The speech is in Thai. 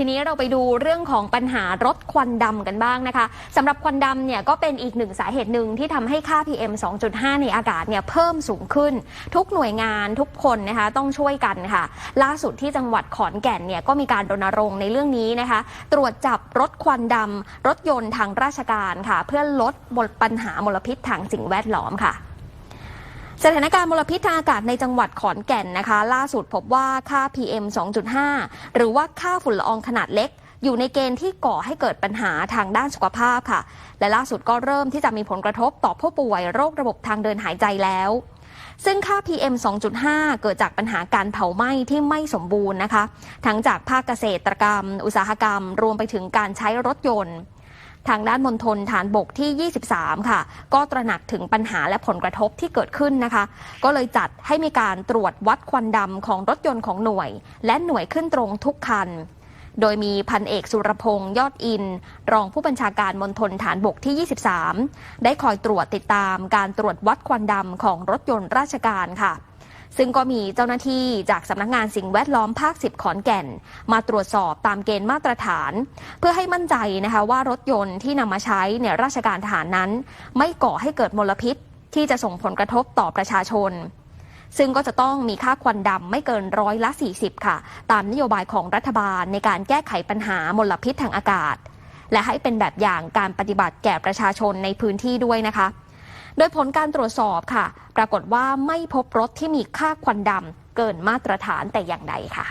ทีนี้เราไปดูเรื่องของปัญหารถควันดำกันบ้างนะคะสำหรับควันดำเนี่ยก็เป็นอีกหนึ่งสาเหตุหนึ่งที่ทำให้ค่า PM 2.5 ในอากาศเนี่ยเพิ่มสูงขึ้น ทุกหน่วยงานทุกคนนะคะต้องช่วยกันค่ะ ล่าสุดที่จังหวัดขอนแก่นเนี่ยก็มีการรณรงค์ในเรื่องนี้นะคะ ตรวจจับรถควันดำรถยนต์ทางราชการค่ะ เพื่อลดปัญหามลพิษทางสิ่งแวดล้อมค่ะ สถานการณ์มลพิษทางอากาศในจังหวัดขอนแก่นนะคะ ล่าสุดพบว่าค่า PM 2.5 หรือว่าค่าฝุ่นละอองขนาดเล็ก อยู่ในเกณฑ์ที่ก่อให้เกิดปัญหาทางด้านสุขภาพค่ะ และล่าสุดก็เริ่มที่จะมีผลกระทบต่อผู้ป่วยโรคระบบทางเดินหายใจแล้ว ซึ่งค่า PM 2.5 เกิดจากปัญหาการเผาไหม้ที่ไม่สมบูรณ์นะคะ ทั้งจากภาคเกษตรกรรม อุตสาหกรรม รวมไปถึงการใช้รถยนต์ ทางด้านมณฑลฐานบกที่ 23 ค่ะ ก็ตระหนักถึงปัญหาและผลกระทบที่เกิดขึ้นนะคะ ก็เลยจัดให้มีการตรวจวัดควันดำของรถยนต์ของหน่วย และหน่วยขึ้นตรงทุกคัน โดยมีพันเอกสุรพงษ์ยอดอิน รองผู้บัญชาการมณฑลฐานบกที่ 23 ได้คอยตรวจติดตามการตรวจวัดควันดำของรถยนต์ราชการค่ะ ซึ่งก็มีเจ้าหน้าที่จากสำนักงานสิ่งแวดล้อมภาค 10 ขอนแก่น มาตรวจสอบตามเกณฑ์มาตรฐาน เพื่อให้มั่นใจนะคะว่ารถยนต์ที่นำมาใช้ในราชการทหารนั้น ไม่ก่อให้เกิดมลพิษ ที่จะส่งผลกระทบต่อประชาชน ซึ่งก็จะต้องมีค่าควันดำไม่เกินร้อยละ 40 ค่ะ ตามนโยบายของรัฐบาลในการแก้ไขปัญหามลพิษทางอากาศ และให้เป็นแบบอย่างการปฏิบัติแก่ประชาชนในพื้นที่ด้วยนะคะ โดยผลการตรวจสอบค่ะ ปรากฏว่าไม่พบรถที่มีค่าควันดำเกินมาตรฐานแต่อย่างใดค่ะ